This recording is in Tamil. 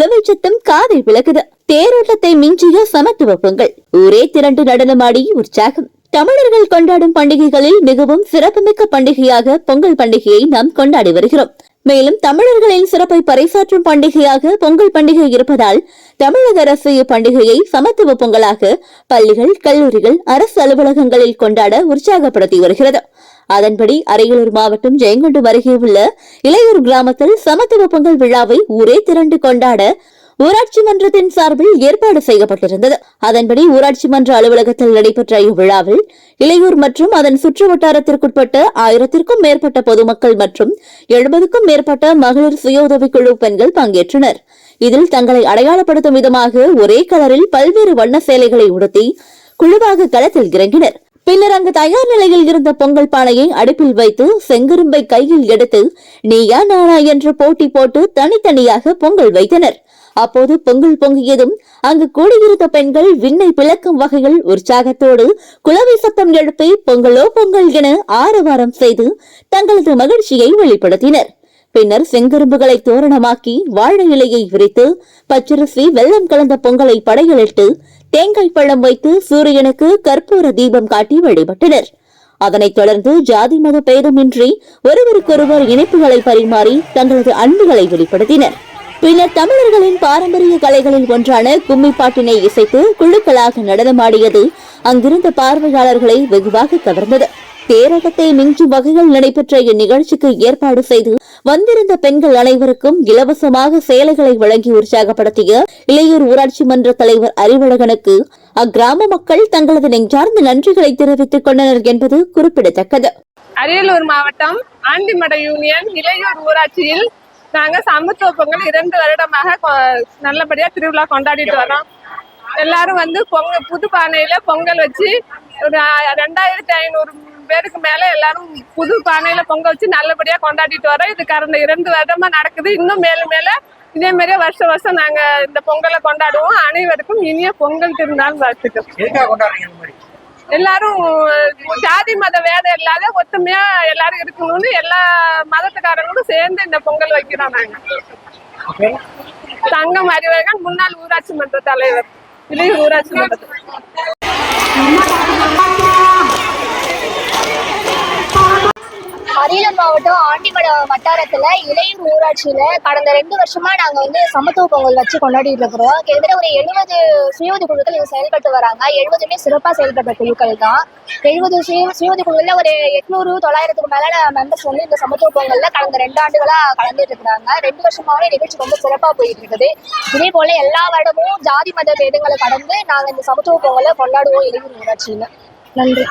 குலவை சத்தம் காதை விளக்குது தேரோட்டத்தை மிஞ்சிய சமத்துவ பொங்கல் ஒரே திரண்டு நடனமாடி உற்சாகம். தமிழர்கள் கொண்டாடும் பண்டிகைகளில் மிகவும் சிறப்புமிக்க பண்டிகையாக பொங்கல் பண்டிகையை நாம் கொண்டாடி வருகிறோம். மேலும் தமிழர்களின் சிறப்பை பறைசாற்றும் பண்டிகையாக பொங்கல் பண்டிகை இருப்பதால் தமிழக அரசு இப்பண்டிகையை சமத்துவ பொங்கலாக பள்ளிகள் கல்லூரிகள் அரசு அலுவலகங்களில் கொண்டாட உற்சாகப்படுத்தி வருகிறது. அதன்படி அரியலூர் மாவட்டம் ஜெயங்கொண்டம் அருகே உள்ள இளையூர் கிராமத்தில் சமத்துவ பொங்கல் விழாவை ஒரே திரண்டு கொண்டாட ஊராட்சி மன்றத்தின் சார்பில் ஏற்பாடு செய்யப்பட்டிருந்தது. அதன்படி ஊராட்சி மன்ற அலுவலகத்தில் நடைபெற்ற இவ்விழாவில் இளையூர் மற்றும் அதன் சுற்று வட்டாரத்திற்குட்பட்ட ஆயிரத்திற்கும் மேற்பட்ட பொதுமக்கள் மற்றும் எழுபதுக்கும் மேற்பட்ட மகளிர் சுய உதவிக்குழு பெண்கள் பங்கேற்றனர். இதில் தங்களை அடையாளப்படுத்தும் விதமாக ஒரே கலரில் பல்வேறு வண்ண சேலைகளை உடுத்தி குழுவாக களத்தில் இறங்கினர். பின்னர் அங்கு தயார் நிலையில் இருந்த பொங்கல் பானையை அடுப்பில் வைத்து செங்கரும்பை கையில் எடுத்து நீயா நானா? என்று போட்டி போட்டு தனித்தனியாக பொங்கல் வைத்தனர். அப்போது பொங்கல் பொங்கியதும் அங்கு கூடியிருந்த பெண்கள் விண்ணை பிளக்கும் வகையில் உற்சாகத்தோடு குலவை சத்தம் எழுப்பி பொங்கலோ பொங்கல் என ஆரவாரம் செய்து தங்களது மகிழ்ச்சியை வெளிப்படுத்தினர். பின்னர் செங்கரும்புகளை தோரணமாக்கி வாழை இலையை விரித்து பச்சரிசி வெள்ளம் கலந்த பொங்கலை படையலிட்டு தேங்காய் பழம் வைத்து சூரியனுக்கு கற்பூர தீபம் காட்டி வழிபட்டனர். அதனைத் தொடர்ந்து ஜாதி மத பேதமின்றி ஒருவருக்கொருவர் இணைப்புகளை பரிமாறி தங்களது அன்புகளை வெளிப்படுத்தினர். பின்னர் தமிழர்களின் பாரம்பரிய கலைகளில் ஒன்றான கும்மிப்பாட்டினை இசைத்து குழுக்களாக நடனமாடியது அங்கிருந்த பார்வையாளர்களை வெகுவாக கவர்ந்தது. தேரோட்டத்தை மிஞ்சும் வகையில் நடைபெற்ற இந்நிகழ்ச்சிக்கு ஏற்பாடு செய்து வந்திருந்த பெண்கள் அனைவருக்கும் இலவசமாக சேலைகளை வழங்கி உற்சாகப்படுத்திய இளையூர் ஊராட்சி மன்ற தலைவர் அறிவழகனுக்கு அக்கிராம மக்கள் தங்களது நெஞ்சார்ந்த நன்றிகளை தெரிவித்துக் கொண்டனர் என்பது குறிப்பிடத்தக்கது. அரியலூர் மாவட்டம் ஆண்டிமட யூனியன் இளையூர் ஊராட்சியில் நாங்க சமத்துவ பொங்கல் இரண்டு வருடமாக நல்லபடியா திருவிழா கொண்டாடிட்டு வரோம். எல்லாரும் வந்து பொங்கல் புது பானையில பொங்கல் வச்சு ஒரு ரெண்டாயிரத்தி ஐநூறு பேருக்கு மேல எல்லாரும் புது பானையில பொங்கல் வச்சு நல்லபடியா கொண்டாடிட்டு வரோம். இது கடந்த இரண்டு வருடமா நடக்குது. இன்னும் மேலும் மேல இதே மாதிரியே வருஷம் வருஷம் நாங்க இந்த பொங்கலை கொண்டாடுவோம். அனைவருக்கும் இனிய பொங்கல் திருநாள் வாழ்த்துக்கள். எல்லாரும் ஜாதி மத வேதம் இல்லாத ஒத்துமையா எல்லாரும் இருக்கணும்னு எல்லா மதத்துக்காரங்களும் சேர்ந்து இந்த பொங்கல் வைக்கிறோம் நாங்க. தங்கம் அறிவழகன் முன்னாள் ஊராட்சி மன்ற தலைவர். இளைய ஊராட்சி மன்ற அரியலூர் மாவட்டம் ஆண்டிமட வட்டாரத்துல இளையூர் ஊராட்சியில கடந்த ரெண்டு வருஷமா நாங்க வந்து சமத்துவ பொங்கல் வச்சு கொண்டாடிட்டு இருக்கிறோம். கிட்டத்தட்ட ஒரு எழுபது சுயோதி குழுக்கள் இங்க செயல்பட்டு வராங்க. எழுபதுமே சிறப்பா செயல்பட்ட குழுக்கள் தான். எழுபது சுய சுயோதி குழுக்கள்ல ஒரு எட்நூறு தொள்ளாயிரத்துக்கு மேல மெம்பர்ஸ் வந்து இந்த சமத்துவ பொங்கல்ல கடந்த ரெண்டு ஆண்டுகளா கலந்துட்டு இருக்கிறாங்க. ரெண்டு வருஷமாவே நிகழ்ச்சி ரொம்ப சிறப்பா போயிட்டு இருக்குது. இதே போல எல்லா வருடமும் ஜாதி மத பேதங்களை கடந்து நாங்க இந்த சமத்துவ பொங்கலை கொண்டாடுவோம் இளையூர் ஊராட்சியில. நன்றி.